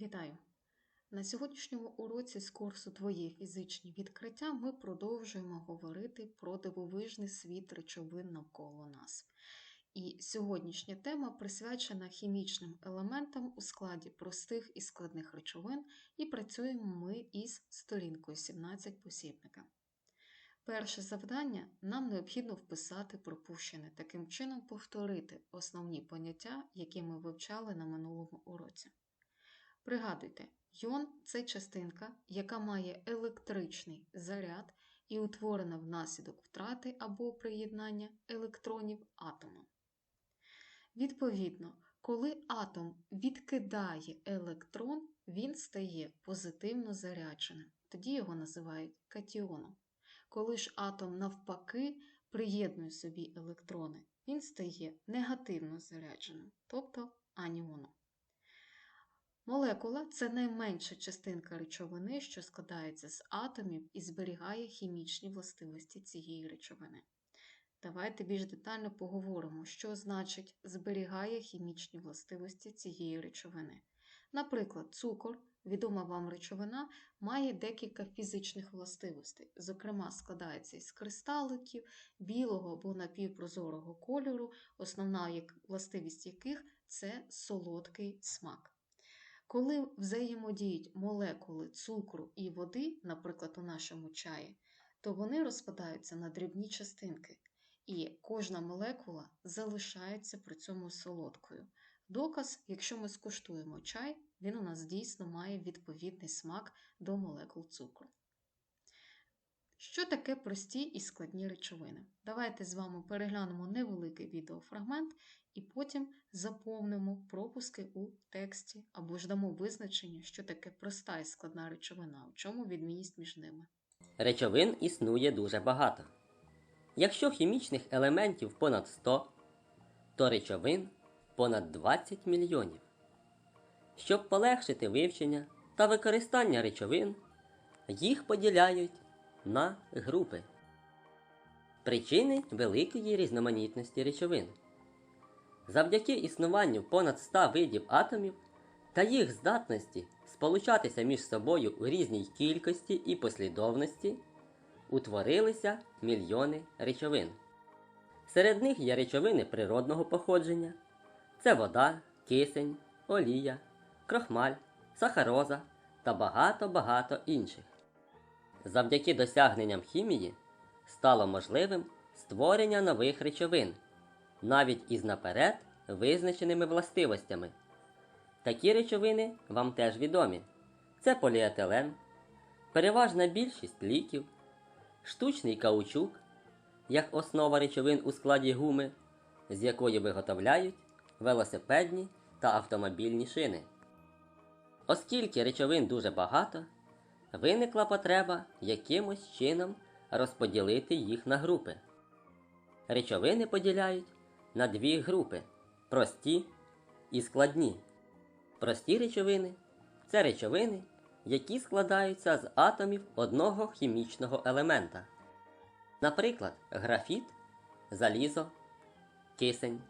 Вітаю! На сьогоднішньому уроці з курсу Твої фізичні відкриття ми продовжуємо говорити про дивовижний світ речовин навколо нас. І сьогоднішня тема присвячена хімічним елементам у складі простих і складних речовин, і працюємо ми із сторінкою 17 посібника. Перше завдання нам необхідно вписати пропущене, таким чином повторити основні поняття, які ми вивчали на минулому уроці. Пригадуйте, йон це частинка, яка має електричний заряд і утворена внаслідок втрати або приєднання електронів атома. Відповідно, коли атом відкидає електрон, він стає позитивно зарядженим, тоді його називають катіоном. Коли ж атом навпаки приєднує собі електрони, він стає негативно зарядженим, тобто аніоном. Молекула це найменша частинка речовини, що складається з атомів і зберігає хімічні властивості цієї речовини. Давайте більш детально поговоримо, що значить зберігає хімічні властивості цієї речовини. Наприклад, цукор, відома вам речовина, має декілька фізичних властивостей, зокрема, складається із кристаликів, білого або напівпрозорого кольору, основна властивість яких це солодкий смак. Коли взаємодіють молекули цукру і води, наприклад, у нашому чаї, то вони розпадаються на дрібні частинки, і кожна молекула залишається при цьому солодкою. Доказ, якщо ми скуштуємо чай, він у нас дійсно має відповідний смак до молекул цукру. Що таке прості і складні речовини? Давайте з вами переглянемо невеликий відеофрагмент і потім заповнимо пропуски у тексті або ж дамо визначення, що таке проста і складна речовина, у чому відмінність між ними. Речовин існує дуже багато. Якщо хімічних елементів понад 100, то речовин понад 20 мільйонів. Щоб полегшити вивчення та використання речовин, їх поділяють на групи. Причини великої різноманітності речовин. Завдяки існуванню понад 100 видів атомів та їх здатності сполучатися між собою у різній кількості і послідовності, утворилися мільйони речовин. Серед них є речовини природного походження, це вода, кисень, олія, крохмаль, сахароза та багато-багато інших. Завдяки досягненням хімії стало можливим створення нових речовин, навіть із наперед визначеними властивостями. Такі речовини вам теж відомі: це поліетилен, переважна більшість ліків, штучний каучук, як основа речовин у складі гуми, з якої виготовляють велосипедні та автомобільні шини. Оскільки речовин дуже багато, виникла потреба якимось чином розподілити їх на групи. Речовини поділяють на дві групи прості і складні. Прості речовини це речовини, які складаються з атомів одного хімічного елемента. Наприклад, графіт, залізо, кисень.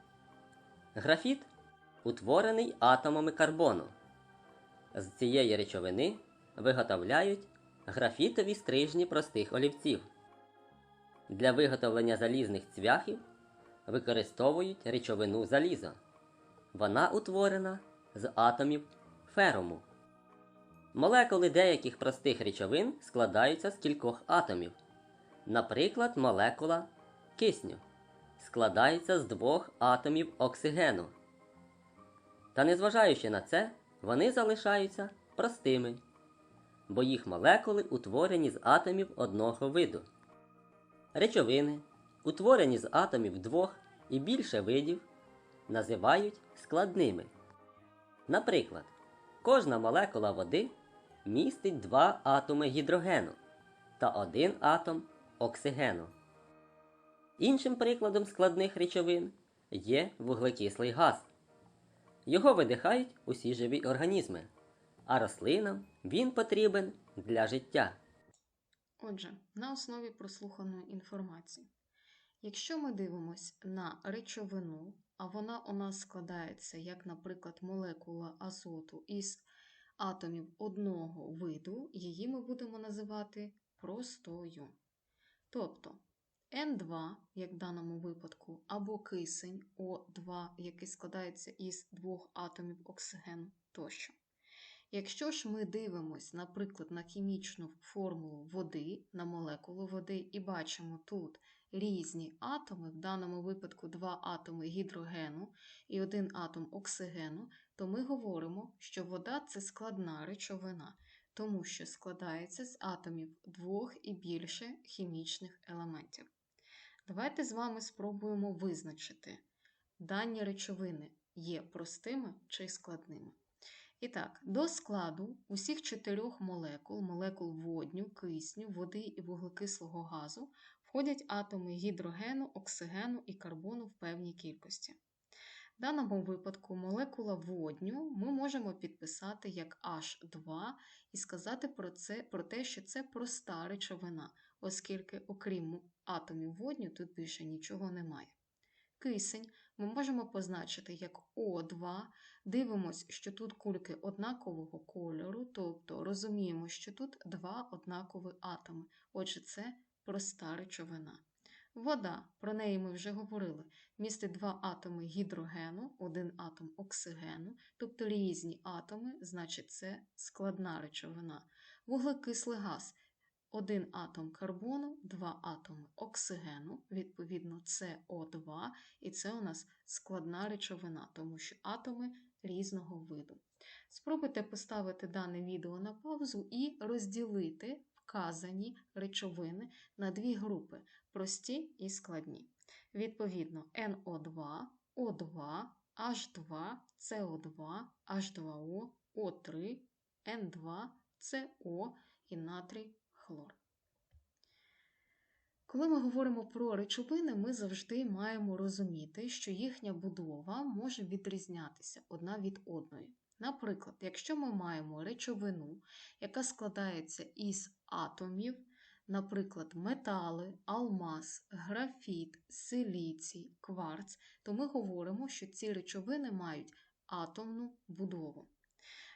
Графіт утворений атомами карбону. З цієї речовини виготовляють графітові стрижні простих олівців. Для виготовлення залізних цвяхів використовують речовину залізо. Вона утворена з атомів ферому. Молекули деяких простих речовин складаються з кількох атомів. Наприклад, молекула кисню складається з двох атомів оксигену. Та незважаючи на це, вони залишаються простими, бо їх молекули утворені з атомів одного виду. Речовини, утворені з атомів двох і більше видів, називають складними. Наприклад, кожна молекула води містить два атоми гідрогену та один атом оксигену. Іншим прикладом складних речовин є вуглекислий газ. Його видихають усі живі організми, а рослинам він потрібен для життя. Отже, на основі прослуханої інформації, якщо ми дивимося на речовину, а вона у нас складається, як, наприклад, молекула азоту із атомів одного виду, її ми будемо називати простою. Тобто N2, як в даному випадку, або кисень О2, який складається із двох атомів оксигену тощо. Якщо ж ми дивимось, наприклад, на хімічну формулу води, на молекулу води, і бачимо тут різні атоми, в даному випадку два атоми гідрогену і один атом оксигену, то ми говоримо, що вода це складна речовина, тому що складається з атомів двох і більше хімічних елементів. Давайте з вами спробуємо визначити, дані речовини є простими чи складними. І так, до складу усіх чотирьох молекул, молекул водню, кисню, води і вуглекислого газу, входять атоми гідрогену, оксигену і карбону в певній кількості. В даному випадку молекула водню ми можемо підписати як H2 і сказати про, це, про те, що це проста речовина, оскільки, окрім атомів водню, тут більше нічого немає. Кисень ми можемо позначити як О2, дивимося, що тут кульки однакового кольору, тобто розуміємо, що тут два однакові атоми. Отже, це проста речовина. Вода, про неї ми вже говорили, містить два атоми гідрогену, один атом оксигену, тобто різні атоми, значить це складна речовина. Вуглекислий газ один атом карбону, два атоми оксигену, відповідно, СО2, і це у нас складна речовина, тому що атоми різного виду. Спробуйте поставити дане відео на паузу і розділити вказані речовини на дві групи прості і складні. Відповідно, NO2, O2, H2, CO2, H2O, O3, N2, CO і натрій хлор. Коли ми говоримо про речовини, ми завжди маємо розуміти, що їхня будова може відрізнятися одна від одної. Наприклад, якщо ми маємо речовину, яка складається із атомів, наприклад, метали, алмаз, графіт, силіцій, кварц, то ми говоримо, що ці речовини мають атомну будову.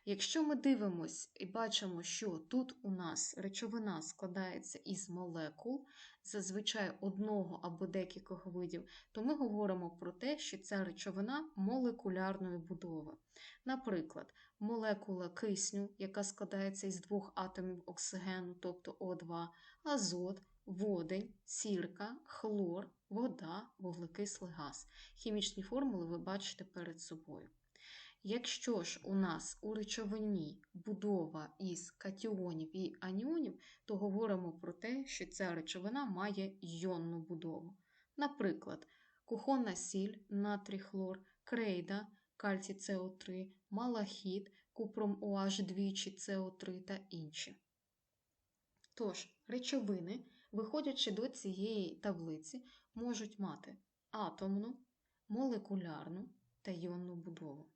Якщо ми дивимось і бачимо, що тут у нас речовина складається із молекул, зазвичай одного або декількох видів, то ми говоримо про те, що ця речовина молекулярної будови. Наприклад, молекула кисню, яка складається із двох атомів оксигену, тобто О2, азот, водень, сірка, хлор, вода, вуглекислий газ. Хімічні формули ви бачите перед собою. Якщо ж у нас у речовині будова із катіонів і аніонів, то говоримо про те, що ця речовина має йонну будову. Наприклад, кухонна сіль, натрій хлор, крейда, кальцій СО3, малахіт, купром OH двічі СО3 та інші. Тож, речовини, виходячи до цієї таблиці, можуть мати атомну, молекулярну та йонну будову.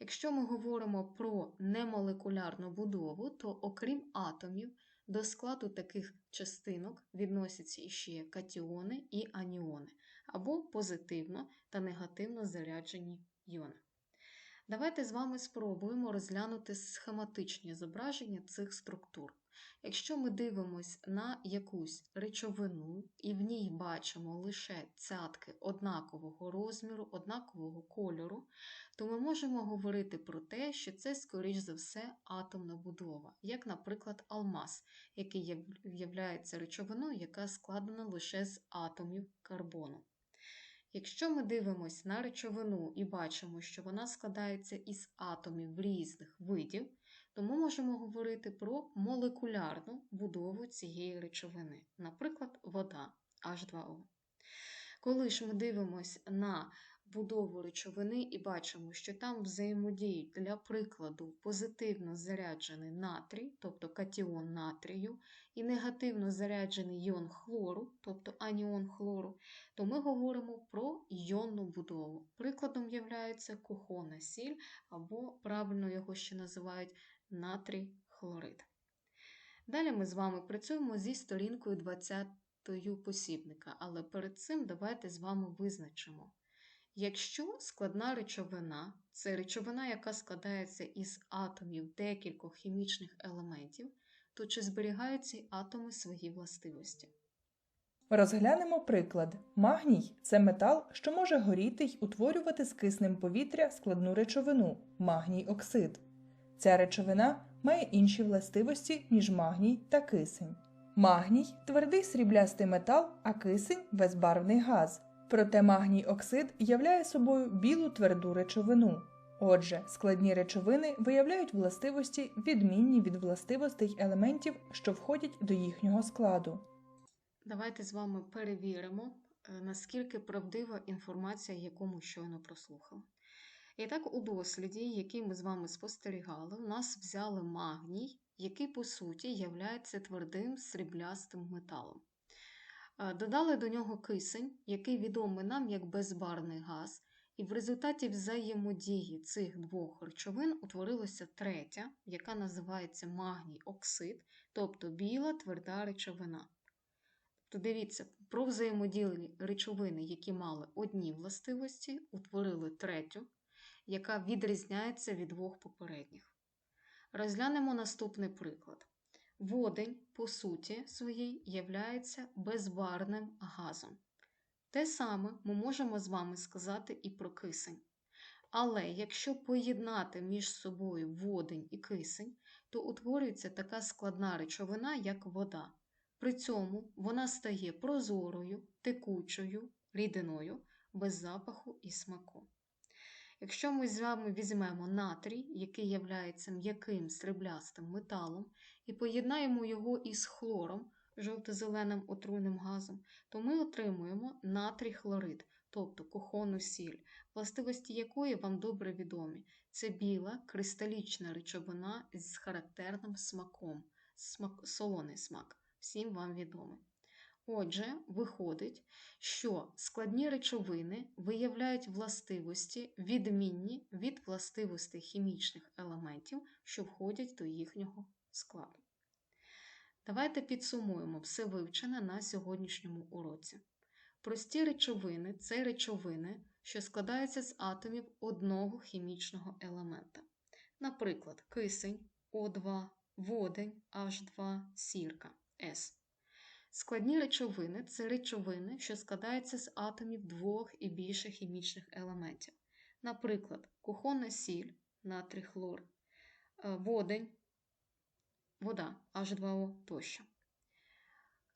Якщо ми говоримо про немолекулярну будову, то окрім атомів, до складу таких частинок відносяться іще катіони і аніони, або позитивно та негативно заряджені йони. Давайте з вами спробуємо розглянути схематичні зображення цих структур. Якщо ми дивимось на якусь речовину і в ній бачимо лише цятки однакового розміру, однакового кольору, то ми можемо говорити про те, що це, скоріш за все, атомна будова, як, наприклад, алмаз, який є речовиною, яка складена лише з атомів карбону. Якщо ми дивимось на речовину і бачимо, що вона складається із атомів різних видів, то ми можемо говорити про молекулярну будову цієї речовини, наприклад, вода H2O. Коли ж ми дивимось на будову речовини і бачимо, що там взаємодіють, для прикладу, позитивно заряджений натрій, тобто катіон натрію, і негативно заряджений йон хлору, тобто аніон хлору, то ми говоримо про йонну будову. Прикладом є кухонна сіль, або правильно його ще називають натрій хлорид. Далі ми з вами працюємо зі сторінкою 20 посібника, але перед цим давайте з вами визначимо, Якщо складна речовина це речовина, яка складається із атомів декількох хімічних елементів, то чи зберігають ці атоми свої властивості? Розглянемо приклад. Магній це метал, що може горіти й утворювати з киснем повітря складну речовину магній оксид. Ця речовина має інші властивості, ніж магній та кисень. Магній твердий сріблястий метал, а кисень безбарвний газ. Проте магній оксид являє собою білу тверду речовину. Отже, складні речовини виявляють властивості, відмінні від властивостей елементів, що входять до їхнього складу. Давайте з вами перевіримо, е, наскільки правдива інформація, яку ми щойно прослухали. І так, у досліді, який ми з вами спостерігали, у нас взяли магній, який по суті являється твердим сріблястим металом. Додали до нього кисень, який відомий нам як безбарний газ, і в результаті взаємодії цих двох речовин утворилася третя, яка називається магній оксид, тобто біла тверда речовина. То дивіться, про взаємодію речовини, які мали одні властивості, утворили третю, яка відрізняється від двох попередніх. Розглянемо наступний приклад. Водень, по суті своїй, являється безбарним газом. Те саме ми можемо з вами сказати і про кисень. Але якщо поєднати між собою водень і кисень, то утворюється така складна речовина, як вода. При цьому вона стає прозорою, текучою, рідиною, без запаху і смаку. Якщо ми з вами візьмемо натрій, який є м'яким сріблястим металом, і поєднаємо його із хлором, жовто-зеленим отруйним газом, то ми отримуємо натрій хлорид, тобто кухонну сіль, властивості якої вам добре відомі. Це біла кристалічна речовина з характерним смаком, смак, солоний смак всім вам відомий. Отже, виходить, що складні речовини виявляють властивості, відмінні від властивостей хімічних елементів, що входять до їхнього складу. Давайте підсумуємо все вивчене на сьогоднішньому уроці. Прості речовини це речовини, що складаються з атомів одного хімічного елемента. Наприклад, кисень О2, водень H2, сірка. С. Складні речовини це речовини, що складаються з атомів двох і більше хімічних елементів. Наприклад, кухонна сіль, натрій хлор, е, водень, вода H2O тощо.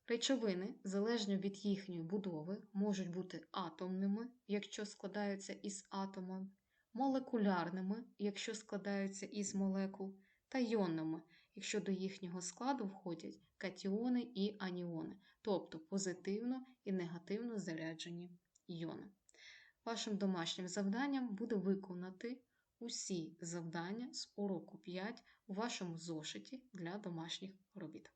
Речовини, залежно від їхньої будови, можуть бути атомними, якщо складаються із атомів, молекулярними, якщо складаються із молекул, та йонними, якщо до їхнього складу входять катіони і аніони, тобто позитивно і негативно заряджені іони. Вашим домашнім завданням буде виконати усі завдання з уроку 5 у вашому зошиті для домашніх робіт.